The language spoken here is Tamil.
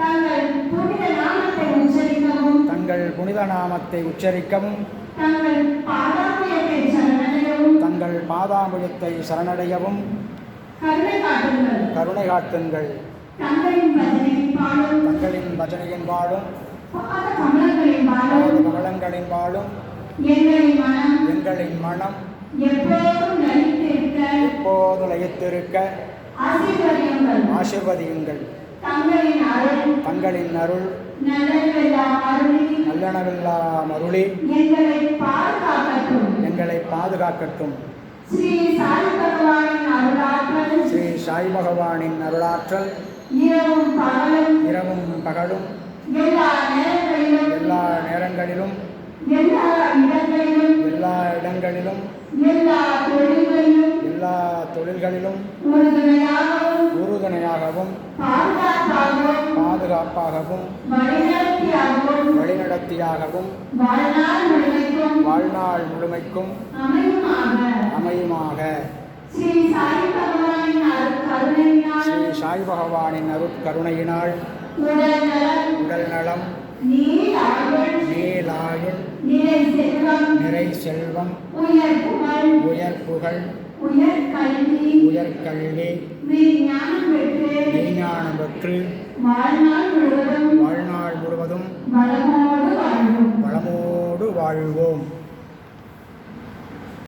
தங்கள் புனித நாமத்தை உச்சரிக்கவும். தங்கள் புனித நாமத்தை உச்சரிக்கவும். தங்கள் பாதாபயத்தை சரணடையவும். தங்கள் பாதாமுகத்தை சரணடையவும். கருணை காட்டுங்கள். கருணை காட்டுங்கள். தங்களின் பஜனை பாடும். தங்களின் பஜனையின் கமலங்களின் பாடும். கமலங்களின் வாழும் எங்களின் மனம் எங்களின் மனம் எப்போதும் எப்போது லயித்திருக்க ஆசீர்வதியுங்கள். ஆசிர்வதியுங்கள். தங்களின் அருள் நல்லனவெல்லாம் அருளி எங்களை பாதுகாக்கட்டும். ஸ்ரீ சாய் பகவானின் அருளாற்றல் இரவும் பகலும் எல்லா நேரங்களிலும் எல்லா இடங்களிலும் எல்லா தொழில்களிலும் உறுதுணையாகவும் பாதுகாப்பாகவும் வழிநடத்தியாகவும் வாழ்நாள் முழுமைக்கும் அமையுமாக. ஸ்ரீ சாய் பகவானின் அருட்கருணையினால் உடல் நலம் நீலாயுள் நிறை செல்வம் உயர் புகழ் உயர் புகழ் உயர் கல்வி உயர் கல்வி விஞ்ஞானம் பெற்று வாழ்நாள் முழுவதும் வாழ்நாள் முழுவதும் வளமோடு வாழ்வோம். வளமோடு வாழ்வோம்.